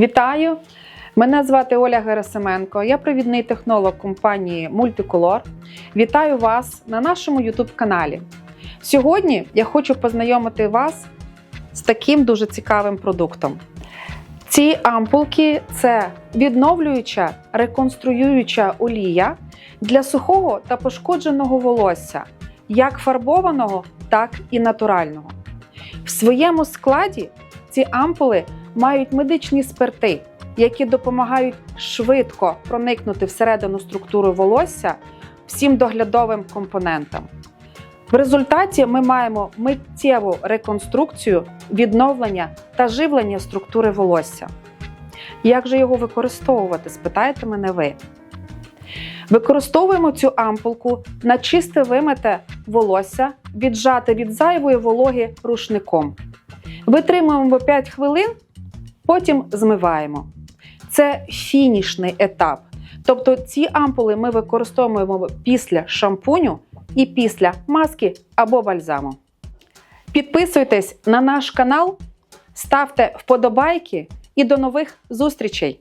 Вітаю! Мене звати Оля Герасименко. Я провідний технолог компанії Multicolor. Вітаю вас на нашому YouTube каналі. Сьогодні я хочу познайомити вас з таким дуже цікавим продуктом. Ці ампулки це відновлююча реконструююча олія для сухого та пошкодженого волосся, як фарбованого, так і натурального. В своєму складі ці ампули мають медичні спирти, які допомагають швидко проникнути всередину структури волосся всім доглядовим компонентам. В результаті ми маємо миттєву реконструкцію, відновлення та живлення структури волосся. Як же його використовувати, спитаєте мене ви? Використовуємо цю ампулку на чисте вимите волосся, віджате від зайвої вологи рушником. Витримуємо 5 хвилин, потім змиваємо. Це фінішний етап. Тобто ці ампули ми використовуємо після шампуню і після маски або бальзаму. Підписуйтесь на наш канал, ставте вподобайки і до нових зустрічей!